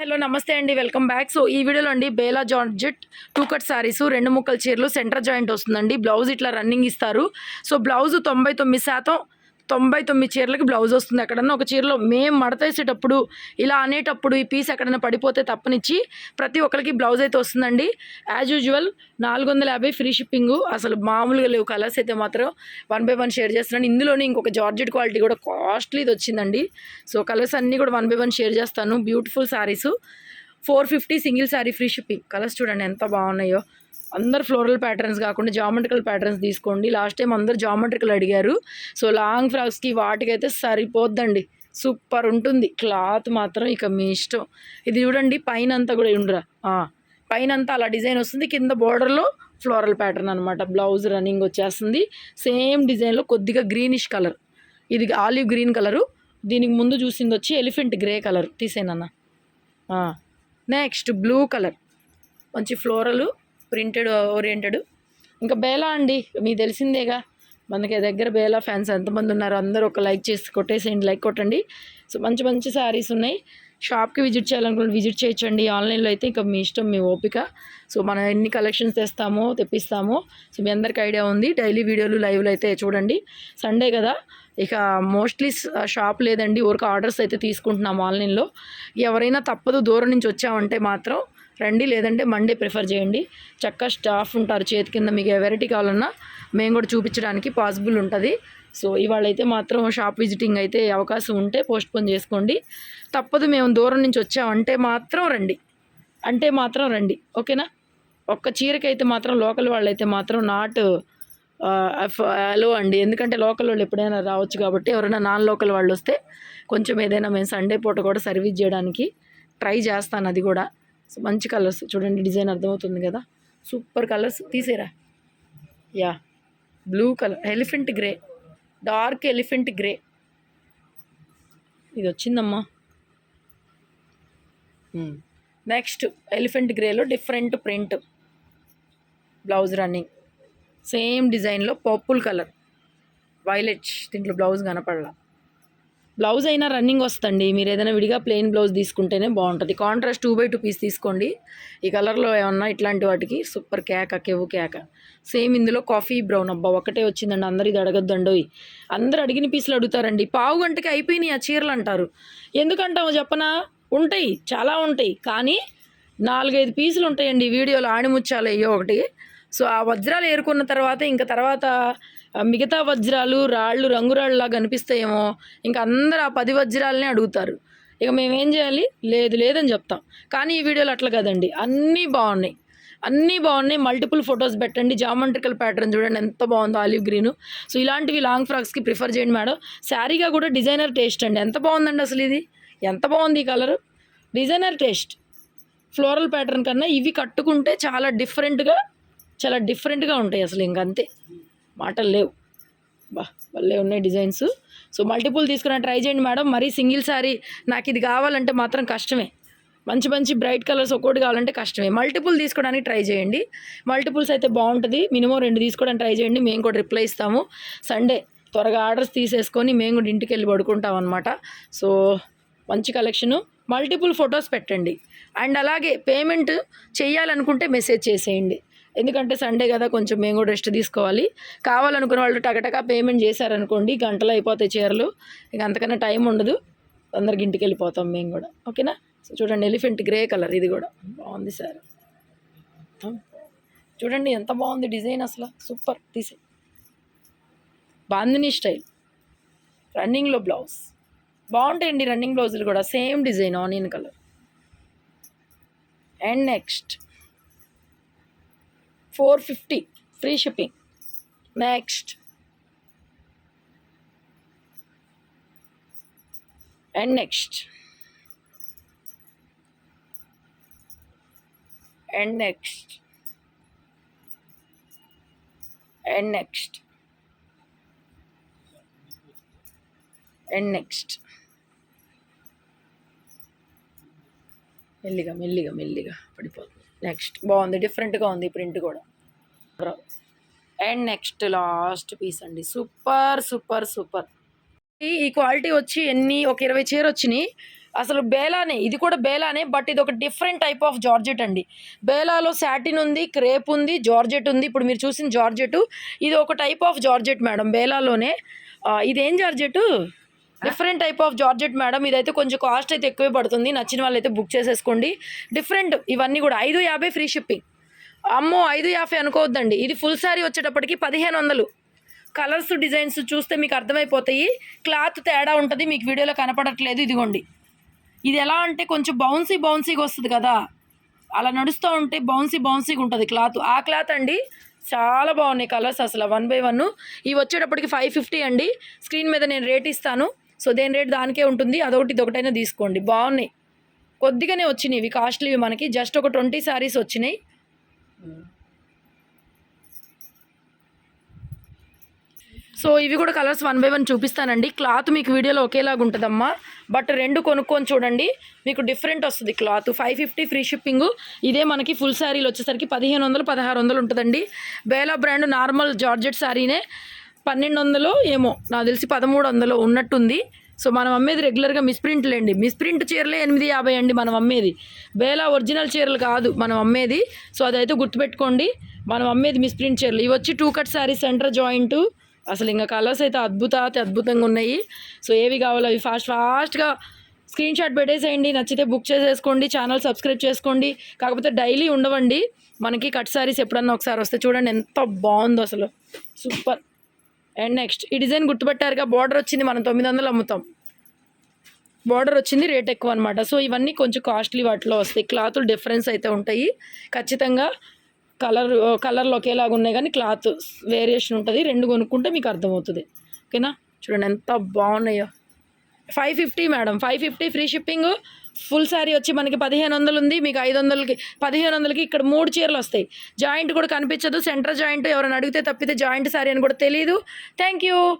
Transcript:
Hello నమస్తే అండి. Welcome back. So ఈ వీడియోలో అండి Bela georgette two cut saris రెండు ముక్కల చీరలు సెంటర్ జాయింట్ వస్తుందండి. బ్లౌజ్ ఇట్లా రన్నింగ్ ఇస్తారు. సో బ్లౌజ్ తొంభై తొమ్మిది శాతం తొంభై తొమ్మిది చీరలకి బ్లౌజ్ వస్తుంది ఎక్కడన్నా ఒక చీరలో. మేము మడతేసేటప్పుడు ఇలా అనేటప్పుడు ఈ పీస్ ఎక్కడైనా పడిపోతే తప్పనిచ్చి ప్రతి ఒక్కరికి బ్లౌజ్ అయితే వస్తుందండి. యాజ్ యూజువల్ నాలుగు వందల యాభై ఫ్రీ షిప్పింగ్. అసలు మామూలుగా లేవు. కలర్స్ అయితే మాత్రం వన్ బై వన్ షేర్ చేస్తున్నాను. ఇందులోనే ఇంకొక జార్జెట్ క్వాలిటీ కూడా కాస్ట్లీది వచ్చిందండి. సో కలర్స్ అన్నీ కూడా వన్ బై వన్ షేర్ చేస్తాను. Beautiful saris four fifty single sari free shipping. Colours చూడండి ఎంత బాగున్నాయో. అందరు ఫ్లోరల్ ప్యాటర్న్స్ కాకుండా జామెట్రికల్ ప్యాటర్న్స్ తీసుకోండి. లాస్ట్ టైం అందరు జామెట్రికల్ అడిగారు. సో లాంగ్ ఫ్రాక్స్కి వాటికైతే సరిపోద్దండి. సూపర్ ఉంటుంది. క్లాత్ మాత్రం ఇక మీ ఇష్టం. ఇది చూడండి పైన అంతా కూడా ఉండరా. పైన అంతా అలా డిజైన్ వస్తుంది. కింద బోర్డర్లో ఫ్లోరల్ ప్యాటర్న్ అనమాట బ్లౌజ్ రన్నింగ్ వచ్చేస్తుంది. సేమ్ డిజైన్లో కొద్దిగా గ్రీనిష్ కలర్. ఇది ఆలివ్ గ్రీన్ కలరు. దీనికి ముందు చూసింది వచ్చి ఎలిఫెంట్ గ్రే కలర్. తీసేనన్న నెక్స్ట్ బ్లూ కలర్. మంచి ఫ్లోరల్. Printed oriented. ఇంకా బేలా అండి మీకు తెలిసిందేగా. మనకి దగ్గర బేలా ఫ్యాన్స్ ఎంతమంది ఉన్నారు అందరూ ఒక లైక్ చేసి కొట్టేసేయండి లైక్ కొట్టండి. సో మంచి మంచి శారీస్ ఉన్నాయి. షాప్కి విజిట్ చేయాలనుకుంటే విజిట్ చేయొచ్చండి. ఆన్లైన్లో అయితే ఇంకా మీ ఇష్టం మీ ఓపిక. సో మనం ఎన్ని కలెక్షన్స్ తెస్తామో తెప్పిస్తామో సో మీ అందరికీ ఐడియా ఉంది. డైలీ వీడియోలు లైవ్లు అయితే చూడండి. సండే కదా ఇక మోస్ట్లీ షాప్ లేదండి. ఊరికి ఆర్డర్స్ అయితే తీసుకుంటున్నాం ఆన్లైన్లో. ఎవరైనా తప్పదు దూరం నుంచి వచ్చామంటే మాత్రం రండి లేదంటే మండే ప్రిఫర్ చేయండి. చక్కగా స్టాఫ్ ఉంటారు చేతి కింద మీకు ఏ వెరైటీ కావాలన్నా మేము కూడా చూపించడానికి పాసిబుల్ ఉంటుంది. సో ఇవాళైతే మాత్రం షాప్ విజిటింగ్ అయితే అవకాశం ఉంటే పోస్ట్పోన్ చేసుకోండి. తప్పదు మేము దూరం నుంచి వచ్చామంటే మాత్రం రండి. అంటే మాత్రం రండి. ఓకేనా? ఒక్క చీరకైతే మాత్రం లోకల్ వాళ్ళైతే మాత్రం నాట్ హలో అండి. ఎందుకంటే లోకల్ వాళ్ళు ఎప్పుడైనా రావచ్చు కాబట్టి ఎవరైనా నాన్ లోకల్ వాళ్ళు వస్తే కొంచెం ఏదైనా మేము సండే పూట కూడా సర్వీస్ చేయడానికి ట్రై చేస్తాను అది కూడా. సో మంచి కలర్స్ చూడండి డిజైన్ అర్థమవుతుంది కదా? Super colours తీసేరా. Yeah blue colour elephant grey dark elephant grey ఇది వచ్చిందమ్మా. Next elephant గ్రేలో different print blouse running same డిజైన్లో పర్పుల్ కలర్ వైలెట్ దీంట్లో బ్లౌజ్ కనపడలా. బ్లౌజ్ అయినా రన్నింగ్ వస్తుంది మీరు ఏదైనా విడిగా ప్లెయిన్ బ్లౌజ్ తీసుకుంటేనే బాగుంటుంది. Contrast two by two piece తీసుకోండి. ఈ కలర్లో ఏమన్నా ఇట్లాంటి వాటికి సూపర్ కేక కెవ్వు కేక. సేమ్ ఇందులో కాఫీ బ్రౌన్. అబ్బా ఒకటే వచ్చిందండి. అందరు ఇది అడగద్దండోయ్. అందరు అడిగిన పీసులు అడుగుతారండి. పావు గంటకి అయిపోయినాయి ఆ చీరలు అంటారు. ఎందుకంటామో చెప్పనా? ఉంటాయి. చాలా ఉంటాయి. కానీ నాలుగైదు పీసులు ఉంటాయండి వీడియోలో. ఆణిముచ్చాలు అయ్యో ఒకటి. సో ఆ వజ్రాలు ఏరుకున్న తర్వాత ఇంకా తర్వాత మిగతా వజ్రాలు రాళ్ళు రంగురాళ్ళలాగా కనిపిస్తాయేమో ఇంకా అందరు ఆ పది వజ్రాలనే అడుగుతారు. ఇక మేమేం చేయాలి? లేదు లేదని చెప్తాం. కానీ ఈ వీడియోలు అట్లా కదండి. అన్నీ బాగున్నాయి. అన్నీ బాగున్నాయి. మల్టిపుల్ ఫొటోస్ పెట్టండి. జామెంట్రికల్ ప్యాటర్న్ చూడండి. ఎంత బాగుందో ఆలివ్ గ్రీను. సో ఇలాంటివి లాంగ్ ఫ్రాక్స్కి ప్రిఫర్ చేయండి మేడం. శారీగా కూడా డిజైనర్ టేస్ట్ అండి. ఎంత బాగుందండి అసలు ఇది? ఎంత బాగుంది ఈ colour? Designer taste. Floral pattern కన్నా ఇవి కట్టుకుంటే చాలా డిఫరెంట్గా చాలా డిఫరెంట్గా ఉంటాయి అసలు ఇంకంతే మాటలు లేవు. బా భలే ఉన్నాయి డిజైన్స్. సో మల్టిపుల్ తీసుకున్న ట్రై చేయండి మేడం. మరీ సింగిల్ శారీ నాకు ఇది కావాలంటే మాత్రం కష్టమే. మంచి మంచి బ్రైట్ కలర్స్ ఒక్కోటి కావాలంటే కష్టమే. మల్టిపుల్ తీసుకోవడానికి ట్రై చేయండి. మల్టిపుల్స్ అయితే బాగుంటుంది. మినిమం రెండు తీసుకోవడానికి ట్రై చేయండి. మేము కూడా రిప్లై ఇస్తాము. సండే త్వరగా ఆర్డర్స్ తీసేసుకొని మేము కూడా ఇంటికి వెళ్ళి పడుకుంటాం అనమాట సో మంచి కలెక్షను. మల్టిపుల్ ఫొటోస్ పెట్టండి. అండ్ అలాగే పేమెంట్ చేయాలనుకుంటే మెసేజ్ చేసేయండి. ఎందుకంటే సండే కదా కొంచెం మేము కూడా రెస్ట్ తీసుకోవాలి. కావాలనుకున్న వాళ్ళు టకటకా పేమెంట్ చేశారనుకోండి గంటలు అయిపోతాయి చీరలు. ఇక అంతకన్నా టైం ఉండదు. అందరికి ఇంటికి వెళ్ళిపోతాం మేము కూడా. ఓకేనా సో చూడండి ఎలిఫెంట్ గ్రే కలర్ ఇది కూడా. బాగుంది సార్ చూడండి ఎంత బాగుంది డిజైన్ అసలు. సూపర్ తీసి. బాందిని స్టైల్ రన్నింగ్లో బ్లౌజ్ బాగుంటాయండి రన్నింగ్ బ్లౌజులు కూడా. Same design onion colour and next four fifty free shipping next and next and next and next and next మెల్లిగా మెల్లిగా మెల్లిగా పడిపోతుంది నెక్స్ట్ బాగుంది. డిఫరెంట్గా ఉంది ప్రింట్ కూడా. అండ్ నెక్స్ట్ లాస్ట్ పీస్ అండి. Super super super. ఈ క్వాలిటీ వచ్చి ఎన్ని ఒక ఇరవై చీర వచ్చినాయి. అసలు బేలానే ఇది కూడా బేలానే బట్ ఇది ఒక డిఫరెంట్ టైప్ ఆఫ్ జార్జెట్ అండి. బేలాలో సాటిన్ ఉంది క్రేప్ ఉంది జార్జెట్ ఉంది. ఇప్పుడు మీరు చూసిన జార్జెట్ ఇది ఒక టైప్ ఆఫ్ జార్జెట్ మేడం బేలాలోనే. ఇదేం georgette? Different type of georgette madam ఇదైతే కొంచెం కాస్ట్ అయితే ఎక్కువే పడుతుంది. నచ్చిన వాళ్ళైతే బుక్ చేసేసుకోండి. డిఫరెంట్ ఇవన్నీ కూడా ఐదు యాభై ఫ్రీ షిప్పింగ్ అమ్మో ఐదు యాభై అనుకోవద్దండి. ఇది ఫుల్ శారీ వచ్చేటప్పటికి పదిహేను వందలు. కలర్స్ డిజైన్స్ చూస్తే మీకు అర్థమైపోతాయి. క్లాత్ తేడా ఉంటుంది మీకు వీడియోలో కనపడట్లేదు ఇదిగోండి. ఇది ఎలా అంటే కొంచెం బౌన్సీ బౌన్సీగా వస్తుంది కదా. అలా నడుస్తూ ఉంటే బౌన్సీ బౌన్సీగా ఉంటుంది క్లాత్ ఆ క్లాత్ అండి చాలా బాగున్నాయి కలర్స్ అసలు వన్ బై వన్ ఇవి వచ్చేటప్పటికి ఫైవ్ ఫిఫ్టీ అండి. స్క్రీన్ మీద నేను రేట్ ఇస్తాను. సో దేని రేట్ దానికే ఉంటుంది అదొకటి ఇదొకటైనా తీసుకోండి. బాగున్నాయి. కొద్దిగానే వచ్చినాయి ఇవి కాస్ట్లీ మనకి. జస్ట్ ఒక ట్వంటీ శారీస్ వచ్చినాయి. సో ఇవి కూడా కలర్స్ వన్ బై వన్ చూపిస్తానండి. క్లాత్ మీకు వీడియోలో ఒకేలాగా ఉంటుందమ్మా. బట్ రెండు కొనుక్కొని చూడండి. మీకు డిఫరెంట్ వస్తుంది cloth. Five fifty free shipping. ఇదే మనకి ఫుల్ శారీలు వచ్చేసరికి పదిహేను వందలు పదహారు వందలు ఉంటుందండి. బేలా బ్రాండ్ నార్మల్ జార్జెట్ శారీనే. పన్నెండు వందలు ఏమో నాకు తెలిసి పదమూడు వందలు ఉన్నట్టుంది. సో మనం అమ్మేది రెగ్యులర్గా మిస్ప్రింట్లేండి మిస్ప్రింట్ చీరలే ఎనిమిది యాభై అండి మనం అమ్మేది. బేలా ఒరిజినల్ చీరలు కాదు మనం అమ్మేది. సో అదైతే గుర్తుపెట్టుకోండి మనం అమ్మేది మిస్ప్రింట్ చీరలు. ఇవి వచ్చి two cut sari centre joint. అసలు ఇంకా కలర్స్ అయితే అద్భుత అద్భుతంగా ఉన్నాయి. సో ఏవి కావాలో అవి ఫాస్ట్ ఫాస్ట్గా స్క్రీన్ షాట్ పెట్టేసేయండి. నచ్చితే బుక్ చేసేసుకోండి ఛానల్ సబ్స్క్రైబ్ చేసుకోండి. కాకపోతే డైలీ ఉండవండి. మనకి కట్ శారీస్ ఎప్పుడన్నా ఒకసారి వస్తే చూడండి ఎంత బాగుందో అసలు. సూపర్. అండ్ నెక్స్ట్ ఈ డిజైన్ గుర్తుపెట్టారుగా బార్డర్ వచ్చింది మనం తొమ్మిది వందలు అమ్ముతాం. బార్డర్ వచ్చింది రేట్ ఎక్కువ అనమాట సో ఇవన్నీ కొంచెం కాస్ట్లీ వాటిలో వస్తాయి. క్లాతులు డిఫరెన్స్ అయితే ఉంటాయి. ఖచ్చితంగా కలర్ కలర్లు ఒకేలాగా ఉన్నాయి కానీ క్లాత్ వేరియేషన్ ఉంటుంది. రెండు కొనుక్కుంటే మీకు అర్థమవుతుంది. ఓకేనా చూడండి ఎంత బాగున్నాయో. Five fifty madam. Five fifty free shipping. Full sari వచ్చి మనకి పదిహేను వందలు ఉంది మీకు ఐదు వందలకి పదిహేను వందలకి ఇక్కడ మూడు చీరలు వస్తాయి. జాయింట్ కూడా కనిపించదు. సెంటర్ జాయింట్ ఎవరైనా అడిగితే తప్పితే జాయింట్ శారీ అని కూడా తెలియదు థ్యాంక్ యూ.